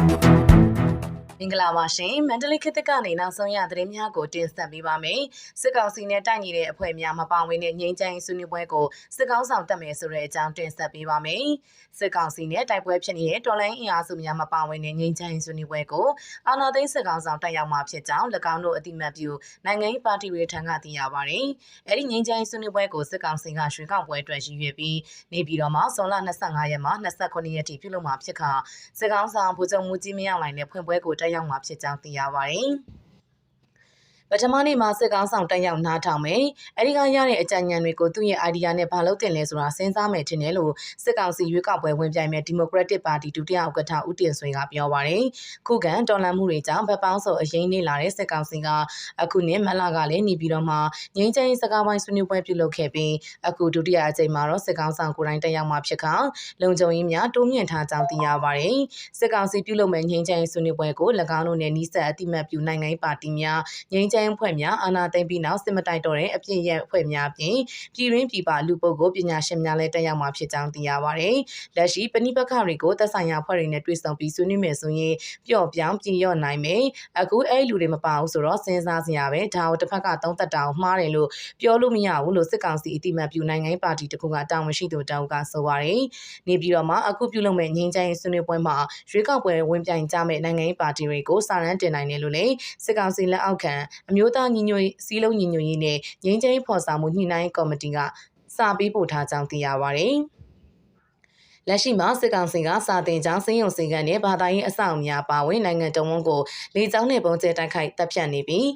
Thank you. မင်္ဂလာပါရှင်မန္တလေးခေတ်သစ်ကနေနောက်ဆုံးရသတင်းများကိုတင်ဆက်ပေးပါမယ်စစ်ကောင်စီနဲ့တိုက်နေတဲ့အဖွဲ့များမပါဝင်တဲ့ငြိမ်းချမ်းရေးဆွေးနွေးပွဲကိုစစ်ကောင်ဆောင်တက်မယ်ဆိုတဲ့အကြောင်းတင်ဆက်ပေးပါမယ်စစ်ကောင်စီနဲ့တိုက်ပွဲဖြစ်နေတဲ့တော်လိုင်းအင်အားစုများမပါဝင်တဲ့ငြိမ်းချမ်းရေးဆွေးနွေးပွဲကိုအာဏာသိမ်းစစ်ကောင်ဆောင်တက်ရောက်မှာဖြစ်ကြောင်း၎င်းတို့အတိမတ်ပြုနိုင်ငံရေးပါတီတွေထံကသိရပါတယ်အဲ့ဒီငြိမ်းချမ်းရေးဆွေးနွေးပွဲကိုစစ်ကောင်စီကရွှေကောက်ပွဲအတွက်ရည်ရွယ်ပြီးနေပြည်တော်မှာဇွန်လ25ရက်မှ29ရက်ထိပြုလုပ်မှာဖြစ်ခါစစ်ကောင်ဆောင်ဗိုလ်ချုပ်မူကြီးမင်းအောင်လှိုင်နဲ့ဖွင့်ပွဲကိုတက်ရောက်မှာဖြစ်ကြောင်းသိရပါတယ်။ ပထမနေ့မှာစစ်ကောင်းဆောင်တက်ရောက်နားထောင်မယ်။အဲဒီကရတဲ့အကြံဉာဏ်တွေကိုသူ့ရဲ့ idea နဲ့ဘာလုပ်တင်လဲဆိုတာစဉ်းစားမယ်ထင်တယ်လို့စစ်ကောင်စီရွေးကောက်ပွဲဝင်ပြိုင်မဲ့ Democratic Party ဒုတိယဥက္ကဋ္ဌဦးတင်ဆွေကပြောပါတယ်။ခုခံတော်လှန်မှုတွေကြောင့်ဗပောင်းစောအရင်နေလာတဲ့စစ်ကောင်စီကအခုနှစ်မလကလည်းနေပြည်တော်မှာငြိမ်းချမ်းရေးစကားဝိုင်းဆွေးနွေးပွဲပြုလုပ်ခဲ့ပြီးအခုဒုတိယအကြိမ်မှာတော့စစ်ကောင်ဆောင်ကိုယ်တိုင်တက်ရောက်မှာဖြစ်ခါလုံခြုံရေးများတိုးမြင့်ထားကြောင်းသိရပါတယ်။စစ်ကောင်စီပြုလုပ်မဲ့ငြိမ်းချမ်းရေးဆွေးနွေးပွဲကို၎င်းတို့နဲ့နှီးဆက်အတိမတ်ပြုနိုင်ငံရေးပါတီများငြိမ်းချမ်းဖွဲ့များအာဏာသိမ်းပြီးနောက်စစ်မတိုက်တော့တဲ့အပြစ်ရအဖွဲ့များပြင်ပြည်ရင်းပြည်ပလူပုဂ္ဂိုလ်ပညာရှင်များလည်းတက်ရောက်မှာဖြစ်ကြောင်းသိရပါတယ်။လက်ရှိပဏိပက္ခတွေကိုသက်ဆိုင်ရာအဖွဲ့တွေနဲ့တွေ့ဆုံပြီးဆွေးနွေးမယ်ဆိုရင်ပျော့ပြောင်းပြည်ရော့နိုင်မယ်။အခုအဲ့လူတွေမပါဘူးဆိုတော့စဉ်းစားစရာပဲဒါကိုတစ်ဖက်ကသုံးသက်တာကိုမှားတယ်လို့ပြောလို့မရဘူးလို့စစ်ကောင်စီအတိမတ်ပြုနိုင်ငံပါတီတခုကတာဝန်ရှိသူတောက်ကဆိုပါတယ်။နေပြည်တော်မှာအခုပြုလုပ်မဲ့ငြိမ်းချမ်းရေးဆွေးနွေးပွဲမှာရွေးကောက်ပွဲဝင်ပြိုင်ကြမဲ့နိုင်ငံရေးပါတီတွေကိုစာရန်တင်နိုင်တယ်လို့လည်းစစ်ကောင်စီလက်အောက်ခံအမျိုးသားညီညွတ်စီးလုံးညီညွတ်ရေးနဲ့ငြိမ်းချမ်းရေးဖော်ဆောင်မှုညှိနှိုင်းကော်မတီကစာပေးပို့ထားကြောင်းသိရပါဗျ။လက်ရှိမှာစစ်ကောင်စီကစာတင်ကြောင်းစင်းရုံစင်ကန်နဲ့ဘာသာရေးအဆောက်အများပါဝင်နိုင်ငံတော်ဝန်ကိုလေကြောင်းနဲ့ပုံကျဲတိုက်ခိုက်တပ်ဖြတ်နေပြီး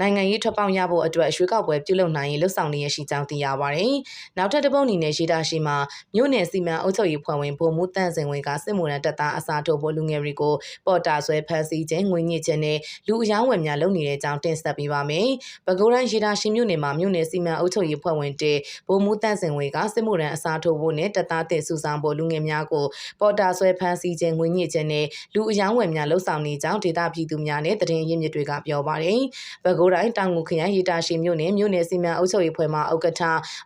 နိုင်ငံရေးထွက်ပေါက်ရဖို့အတွက်ရွှေကောက်ပွဲပြုလုပ်နိုင်ရင်လှုပ်ဆောင်နေရရှိကြောင်းသိရပါတယ်။နောက်ထပ်တစ်ပုတ်အနေနဲ့ရှိတာရှိမှာမြို့နယ်စီမံအုပ်ချုပ်ရေးဖွဲ့ဝင်ဗိုလ်မှူးတန့်စင်ဝင်းကစစ်မှုရန်တပ်သားအစားထိုးဖို့လူငယ်တွေကိုပေါ်တာဆွဲဖမ်းဆီးခြင်းငွေညစ်ခြင်းနဲ့လူအယောင်းဝယ်များလုပ်နေတဲ့အကြောင်းတင်ဆက်ပေးပါမယ်။ပဲခူးတိုင်းရှိတာရှိမြို့နယ်မှာမြို့နယ်စီမံအုပ်ချုပ်ရေးဖွဲ့ဝင်တေဗိုလ်မှူးတန့်စင်ဝင်းကစစ်မှုရန်အစားထိုးဖို့နဲ့တပ်သားတင်စုဆောင်ဖို့လူငယ်များကိုပေါ်တာဆွဲဖမ်းဆီးခြင်းငွေညစ်ခြင်းနဲ့လူအယောင်းဝယ်များလှုပ်ဆောင်နေကြောင်းဒေသပြည်သူများနဲ့တရင်ရင်းမြစ်တွေကပြောပါတယ်။ပဲခူးတိုင်းတောင်ငူခရိုင်ရီတာရှိမြို့နယ်မြို့နယ်စီမံအုပ်ချုပ်ရေးဖွဲ့မှဥက္ကဋ္ဌ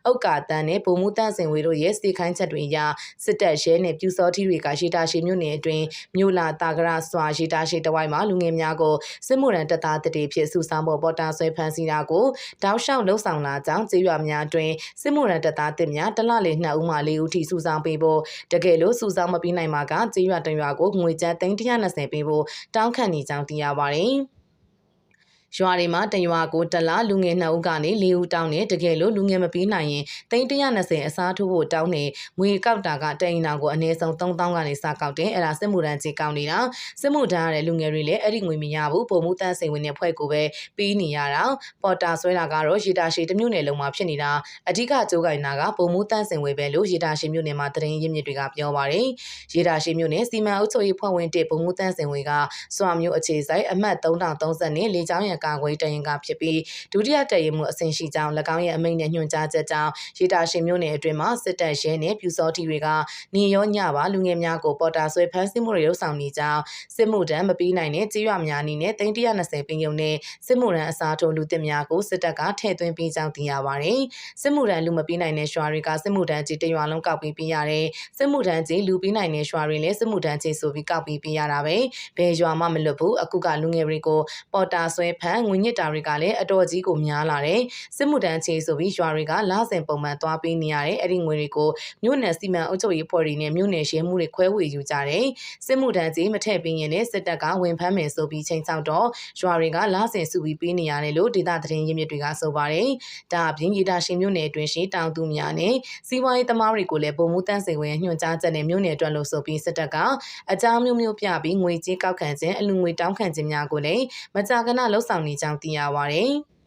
ဥက္ကာတန်းနဲ့ဗိုလ်မှူးတန့်စင်ဝေတို့ရဲ့စီခိုင်းချက်တွေအရစစ်တပ်ရဲနဲ့ပြူစောထီတွေကရီတာရှိမြို့နယ်အတွင်းမြို့လာတာကရစွာရီတာရှိတဝိုင်းမှာလူငယ်များကိုစစ်မှုရန်တပ်သားတတိဖြစ်စုဆောင်ဖို့ပေါ်တာဆွဲဖမ်းဆီးတာကိုတောက်လျှောက်လှုပ်ဆောင်လာကြောင်းကျေးရွာများအတွင်းစစ်မှုရန်တပ်သားတစ်များတလလေ2ဦးမှ4ဦးထိစုဆောင်ပေးဖို့တကယ်လို့စုဆောင်မပြီးနိုင်မှာကကျေးရွာတရွာကိုငွေကျပ်320ပေးဖို့တောင်းခံနေကြောင်းသိရပါတယ်။ ရွာတွေမှာတရွာကိုတလားလူငယ်နှစ်ဦးကနေ၄ဦးတောင်းနေတကယ်လို့လူငယ်မပြီးနိုင်ရင်သိန်း120အစားထိုးဖို့တောင်းနေငွေကောက်တာကတိန်နာကိုအနည်းဆုံး3000ကနေစကောက်တယ်အဲ့ဒါစစ်မှုထမ်းကြီးကောက်နေတာစစ်မှုထမ်းရတဲ့လူငယ်တွေလည်းအဲ့ဒီငွေမရဘူးပုံမှုတန်းစိန်ဝင်တဲ့ဖွဲ့ကိုပဲပြီးနေရတာပေါ်တာဆွဲတာကတော့ရေတာရှည်တမျိုးနယ်လုံးမှာဖြစ်နေတာအဓိကကြိုးကိုင်တာကပုံမှုတန်းစိန်ဝင်ပဲလို့ရေတာရှည်မျိုးနယ်မှာတရင်ရင်းမြစ်တွေကပြောပါတယ်ရေတာရှည်မျိုးနယ်စီမံအုပ်ချုပ်ရေးဖွဲ့ဝင်တဲ့ပုံမှုတန်းစိန်ဝင်ကစွာမျိုးအခြေဆိုင်အမှတ်3030နဲ့လေချောင်းရံကာကွယ်တရင်ကဖြစ်ပြီးဒုတိယတရင်မှုအဆင့်ရှိကြောင်း၎င်းရဲ့အမိန့်နဲ့ညွှန်ကြားချက်ကြောင့်ရေတာရှင်မျိုးနယ်အတွင်းမှာစစ်တပ်ရဲနဲ့ပြူစောတီတွေကနေရောညပါလူငယ်များကိုပေါ်တာဆွဲဖမ်းဆီးမှုတွေလုပ်ဆောင်နေကြောင်းစစ်မှုထမ်းမပြီးနိုင်တဲ့ကြေးရွာများအနေနဲ့320ပင်ယုံနဲ့စစ်မှုထမ်းအစားထိုးလူသစ်များကိုစစ်တပ်ကထည့်သွင်းပြီးကြောင်းသိရပါတယ်။စစ်မှုထမ်းလူမပြီးနိုင်တဲ့ရွာတွေကစစ်မှုထမ်းကြီးတရွာလုံးကောက်ပြီးပြရတယ်။စစ်မှုထမ်းကြီးလူပြီးနိုင်တဲ့ရွာတွေလည်းစစ်မှုထမ်းကြီးဆိုပြီးကောက်ပြီးပြရတာပဲ။ဘယ်ရွာမှမလွတ်ဘူး။အခုကလူငယ်တွေကိုပေါ်တာဆွဲဖမ်းငွေညစ်တာတွေကလည်းအတော်ကြီးကိုများလာတယ်စစ်မှုထမ်းချေဆိုပြီးရွာတွေကလစဉ်ပုံမှန်သွားပေးနေရတယ်အဲ့ဒီငွေတွေကိုမြို့နယ်စီမံအုပ်ချုပ်ရေးဖွဲ့တွေနဲ့မြို့နယ်ရှင်းမှုတွေခွဲဝေယူကြတယ်စစ်မှုထမ်းကြီးမထည့်ပေးရင်လည်းစစ်တပ်ကဝင်ဖမ်းမယ်ဆိုပြီးချိန်ချောက်တော့ရွာတွေကလစဉ်စုပြီးပေးနေရတယ်လို့ဒေသသတင်းရင်းမြစ်တွေကဆိုပါတယ်ဒါအပြင်ရေတာရှင်မြို့နယ်အတွင်းရှိတောင်သူများနဲ့စီးပွားရေးသမားတွေကိုလည်းပုံမှုတန်းစင်ဝင်ညွှန်ကြားချက်နဲ့မြို့နယ်အတွက်လို့ဆိုပြီးစစ်တပ်ကအကြောင်းမျိုးမျိုးပြပြီးငွေကြေးကောက်ခံခြင်းအလူငွေတောင်းခံခြင်းများကိုလည်းမကြာခဏလှုပ်ဆောင်နေကြောင်းသိရပါတယ်။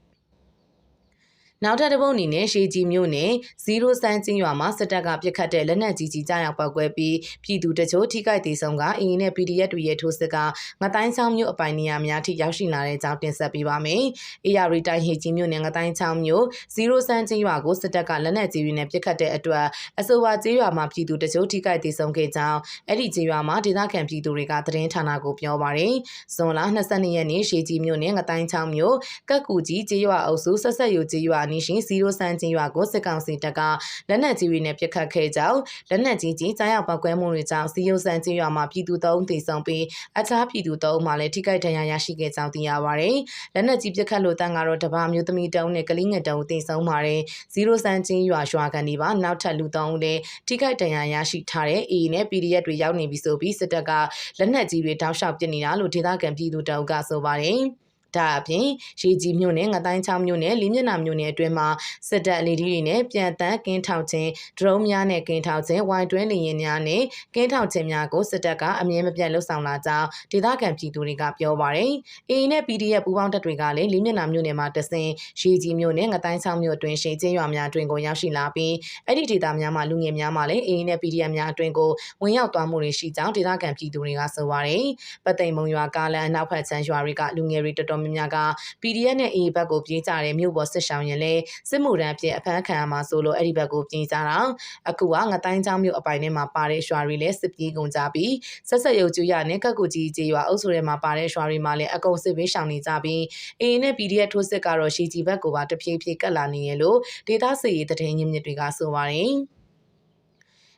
နောက်ထပ်တစ်ပုတ်အနေနဲ့ရှေးကြီးမြို့နယ်0စန်းကျင်းရွာမှာစစ်တပ်ကပြစ်ခတ်တဲ့လက်နက်ကြီးကြီးကြားရောက်ပောက်ကွဲပြီးပြည်သူတချို့ထိခိုက်ဒေဆုံးကအင်းနဲ့ PDF တွေရဲ့ထိုးစစ်ကငတိုင်းချောင်းမြို့အပိုင်နေရာများထိရောက်ရှိလာတဲ့အကြောင်းတင်ဆက်ပေးပါမယ်။ AR တိုင်းဟေကြီးမြို့နယ်ငတိုင်းချောင်းမြို့0စန်းကျင်းရွာကိုစစ်တပ်ကလက်နက်ကြီးတွေနဲ့ပြစ်ခတ်တဲ့အတွက်အဆိုပါကျေးရွာမှာပြည်သူတချို့ထိခိုက်ဒေဆုံးခဲ့ကြောင်းအဲ့ဒီကျေးရွာမှာဒေသခံပြည်သူတွေကသတင်းဌာနကိုပြောပါရယ်။ဇွန်လ22ရက်နေ့ရှေးကြီးမြို့နယ်ငတိုင်းချောင်းမြို့ကက်ကူကြီးကျေးရွာအုပ်စုဆက်ဆက်ယူကျေးရွာနီးရှိစီရိုဆန်ချင်းရွာကိုစစ်ကောင်စီတပ်ကလက်နက်ကြီးတွေနဲ့ပစ်ခတ်ခဲ့ကြောင်းလက်နက်ကြီးကြီးကြားရောက်ပောက်ကွဲမှုတွေကြောင့်စီရိုဆန်ချင်းရွာမှာပြည်သူ၃ဦးသေဆုံးပြီးအခြားပြည်သူ၃ဦးမှလည်းထိခိုက်ဒဏ်ရာရရှိခဲ့ကြောင်းသိရပါတယ်။လက်နက်ကြီးပစ်ခတ်လို့တန်ကတော့တပါမျိုးသမီးတုံးနဲ့ကလေးငယ်တုံးသေဆုံးပါတယ်။စီရိုဆန်ချင်းရွာရွာကန်ဒီပါနောက်ထပ်လူ၃ဦးလည်းထိခိုက်ဒဏ်ရာရရှိထားတဲ့ AA နဲ့ PDF တွေရောက်နေပြီဆိုပြီးစစ်တပ်ကလက်နက်ကြီးတွေတောက်လျှောက်ပစ်နေတာလို့ဒေသခံပြည်သူတအုပ်ကဆိုပါတယ်။ ဒါအပြင်ရေကြီးမြို့နယ်ငတိုင်းချောင်းမြို့နယ်လေးမျက်နှာမြို့နယ်အတွင်းမှာစစ်တပ်လေဒီတွေနဲ့ပြန်တန်းကင်းထောက်ခြင်းဒရုန်းများနဲ့ကင်းထောက်ခြင်းဝိုင်တွဲလေရင်များနဲ့ကင်းထောက်ခြင်းများကိုစစ်တပ်ကအမြဲမပြတ်လှုပ်ဆောင်လာကြောင်းဒေသခံပြည်သူတွေကပြောပါတယ်။ AA နဲ့ PDF ပူးပေါင်းတပ်တွေကလည်းလေးမျက်နှာမြို့နယ်မှာတဆင်ရေကြီးမြို့နယ်ငတိုင်းချောင်းမြို့အတွင်းရှိချင်းရွာများအတွင်းကိုရောက်ရှိလာပြီးအဲ့ဒီဒေသများမှာလူငယ်များမှာလည်း AA နဲ့ PDF များအတွင်းကိုဝင်ရောက်သွားမှုတွေရှိကြောင်းဒေသခံပြည်သူတွေကဆိုပါတယ်။ပတ်သိမ်မုံရွာကားလန်အနောက်ဖက်ချမ်းရွာတွေကလူငယ်တွေတော်တော်များများက PDF နဲ့ AA ဘက်ကိုပြေးကြတဲ့မြို့ပေါ်စစ်ဆောင်ရင်လဲစစ်မှုထမ်းအဖြစ်အဖမ်းခံရမှာဆိုလို့အဲ့ဒီဘက်ကိုပြေးကြတာအခုကငတိုင်းချောင်းမြို့အပိုင်ထဲမှာပါတဲ့ရွာတွေလည်းစစ်ပြေးကုန်ကြပြီးဆက်ဆက်ရုပ်ကျူရနဲ့ကက်ကူကြီးကျေးရွာအုပ်စုထဲမှာပါတဲ့ရွာတွေမှာလည်းအကုန်စစ်ဘေးရှောင်နေကြပြီး AA နဲ့ PDF ထိုးစစ်ကတော့ရှီဂျီဘက်ကိုပါတဖြည်းဖြည်းကတ်လာနေရလို့ဒေသစစ်ရေးတရင်ညမြစ်တွေကဆိုပါတယ်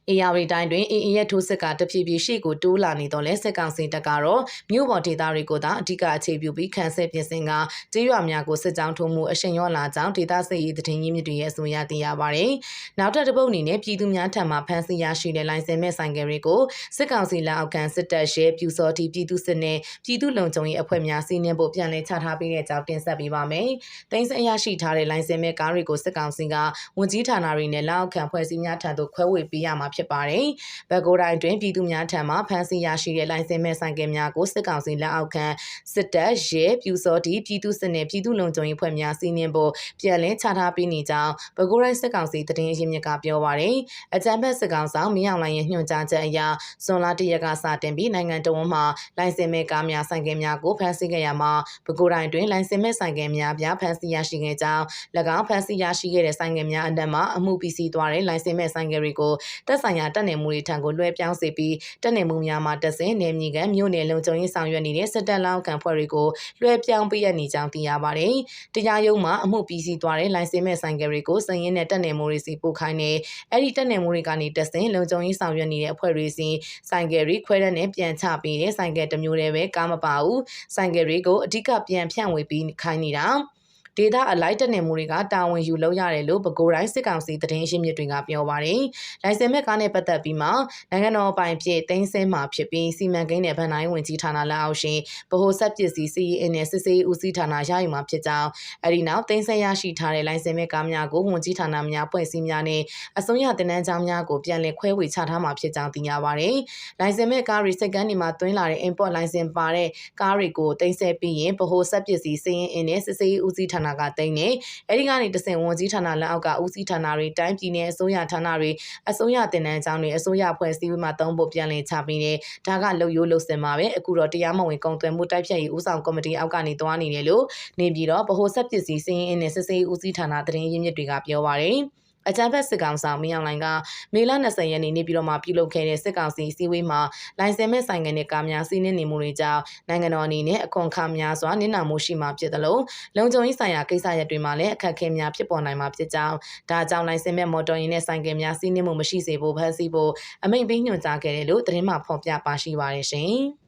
အေယာရီတိုင်းတွင် AA ရဲ့ထိုးစစ်ကတဖြည်းဖြည်းရှေ့ကိုတိုးလာနေတော့လဲစစ်ကောင်စီတပ်ကတော့မြို့ပေါ်ဒေသတွေကိုသာအဓိကအခြေပြုပြီးခန့်ဆဲပြင်ဆင်ကကျေးရွာများကိုစစ်ကြောင်းထိုးမှုအရှိန်ရောလာကြောင်းဒေသစစ်ရေးတည်င်းရင်းမြစ်တွေရဲ့အဆိုအရသိရပါတယ်။နောက်ထပ်တစ်ပုတ်အနေနဲ့ပြည်သူများထံမှဖမ်းဆီးရရှိတဲ့လိုင်စင်မဲ့ဆိုင်ကယ်တွေကိုစစ်ကောင်စီလက်အောက်ခံစစ်တပ်ရဲပြူစောတီပြည်သူစစ်နဲ့ပြည်သူလုံခြုံရေးအဖွဲ့များစီးနင်းဖို့ပြန်လည်ချထားပေးတဲ့အကြောင်းတင်ဆက်ပေးပါမယ်။တိုင်းစင်ရရှိထားတဲ့လိုင်စင်မဲ့ကားတွေကိုစစ်ကောင်စီကဝန်ကြီးဌာနတွေနဲ့လက်အောက်ခံဖွဲ့စည်းများထံသို့ခွဲဝေပေးရမှာဖြစ်ပါတယ်။ဘက်ကိုတိုင်းတွင်ပြည်သူများထံမှဖမ်းဆီးရရှိတဲ့လိုင်စင်မဲ့ဆိုင်ကယ်များကိုစစ်ကောင်စီလက်အောက်ခံစစ်တပ်ရဲပြူစောတီပြည်သူစစ်နဲ့ပြည်သူလုံခြုံရေးဖွဲ့များစီးနင်းဖို့ပြန်လည်ချထားပေးနေကြောင်းဘက်ကိုတိုင်းစစ်ကောင်စီတရင်ရင်းမြစ်ကပြောပါရယ်အကြံဖက်စစ်ကောင်ဆောင်မင်းအောင်လိုင်ရဲ့ညွှန်ကြားချက်အရဇွန်လတရက်ကစတင်ပြီးနိုင်ငံတော်ဝန်မှလိုင်စင်မဲ့ကားများဆိုင်ကယ်များကိုဖမ်းဆီးခဲ့ရမှာဘက်ကိုတိုင်းတွင်လိုင်စင်မဲ့ဆိုင်ကယ်များပြဖမ်းဆီးရရှိခဲ့ကြောင်း၎င်းဖမ်းဆီးရရှိခဲ့တဲ့ဆိုင်ကယ်များအတက်မှာအမှုပစ္စည်းသွားတဲ့လိုင်စင်မဲ့ဆိုင်ကယ်တွေကိုတက်ဆိုင်ရာတက်နေမှုတွေထံကိုလွှဲပြောင်းစေပြီးတက်နေမှုများမှာတက်စင်နေမြေကမြို့နယ်လုံခြုံရေးဆောင်ရွက်နေတဲ့စစ်တပ်လောင်းကန်ဖွဲ့တွေကိုလွှဲပြောင်းပေးရနေကြောင်းသိရပါတယ်။တရားရုံးမှာအမှုပြီးစီးသွားတဲ့လိုင်စင်မဲ့ဆိုင်ကယ်တွေကိုစည်ရင်းနဲ့တက်နေမှုတွေစီပို့ခိုင်းနေအဲ့ဒီတက်နေမှုတွေကနေတက်စင်လုံခြုံရေးဆောင်ရွက်နေတဲ့အဖွဲ့တွေစီဆိုင်ကယ်တွေခွဲတဲ့နဲ့ပြန်ချပေးတဲ့ဆိုင်ကယ်တစ်မျိုးတည်းပဲကားမပါဘူး။ဆိုင်ကယ်တွေကိုအဓိကပြန်ဖြန့်ဝေပြီးခိုင်းနေတာ။ ဒေတာအလိုက်တက်နေမှုတွေကတာဝန်ယူလုပ်ရတယ်လို့ပဲခူးတိုင်းစစ်ကောင်စီသတင်းရှင်းမြစ်တွေကပြောပါတယ်။လိုင်စင်မဲ့ကားနဲ့ပတ်သက်ပြီးမှနိုင်ငံတော်ပိုင်ဖြစ်တင်းစင်းမှာဖြစ်ပြီးစီမံကိန်းနဲ့ဗန်တိုင်းဝင်ကြီးဌာနလက်အောက်ရှင်ဗဟိုဆက်ပစ္စည်းစီးအင်းနဲ့စစ်ဆေးဦးစီးဌာနရယူမှာဖြစ်ကြောင်းအဲဒီနောက်တင်းစင်းရရှိထားတဲ့လိုင်စင်မဲ့ကားများကိုဝန်ကြီးဌာနများဖွဲ့စည်းများနဲ့အစိုးရတင်နန်းကြောင်းများကိုပြန်လည်ခွဲဝေချထားမှာဖြစ်ကြောင်းသိရပါတယ်။လိုင်စင်မဲ့ကားတွေစိတ်ကန်းဒီမှာတွင်းလာတဲ့ import လိုင်စင်ပါတဲ့ကားတွေကိုတင်ဆက်ပြီးရင်ဗဟိုဆက်ပစ္စည်းစီးအင်းနဲ့စစ်ဆေးဦးစီးဌာနကတိန်းနေအဲဒီကနေတဆင့်ဝန်ကြီးဌာနလက်အောက်ကဦးစီးဌာနတွေတိုင်းပြည်နယ်အစိုးရဌာနတွေအစိုးရတင်နန်းကျောင်းတွေအစိုးရဖွဲ့စည်းမှာသုံးဖို့ပြန်လည်ချပြီးနေဒါကလုံရိုးလုံစင်မှာပဲအခုတော့တရားမဝင်ကုန်သွယ်မှုတိုက်ဖြတ်ရေးဦးဆောင်ကော်မတီအောက်ကနေသွားနေတယ်လို့နေပြီးတော့ဗဟိုဆက်ပစ္စည်းစည်းရင်းနဲ့စစ်ဆေးဦးစီးဌာနသတင်းရင်းမြစ်တွေကပြောပါရယ် အကြံဖက်စစ်ကောင်ဆောင်မင်းအောင်လိုင်ကမေလ20ရက်နေ့နေပြည်တော်မှာပြုလုပ်ခဲ့တဲ့စစ်ကောင်စီစည်းဝေးမှာလိုင်စင်မဲ့ဆိုင်ငံနဲ့ကားများစီးနင်းနေမှုတွေကြောင့်နိုင်ငံတော်အနေနဲ့အခွန်အခများစွာနစ်နာမှုရှိမှာဖြစ်သလိုလုံခြုံရေးဆိုင်ရာကိစ္စရပ်တွေမှာလည်းအခက်အခဲများဖြစ်ပေါ်နိုင်မှာဖြစ်ကြောင်းဒါကြောင့်လိုင်စင်မဲ့မော်တော်ယာဉ်နဲ့ဆိုင်ကယ်များစီးနင်းမှုမရှိစေဖို့ဖန်ဆီးဖို့အမိန့်ပေးညွှန်ကြားခဲ့တယ်လို့သတင်းမှဖော်ပြပါရှိပါတယ်ရှင်။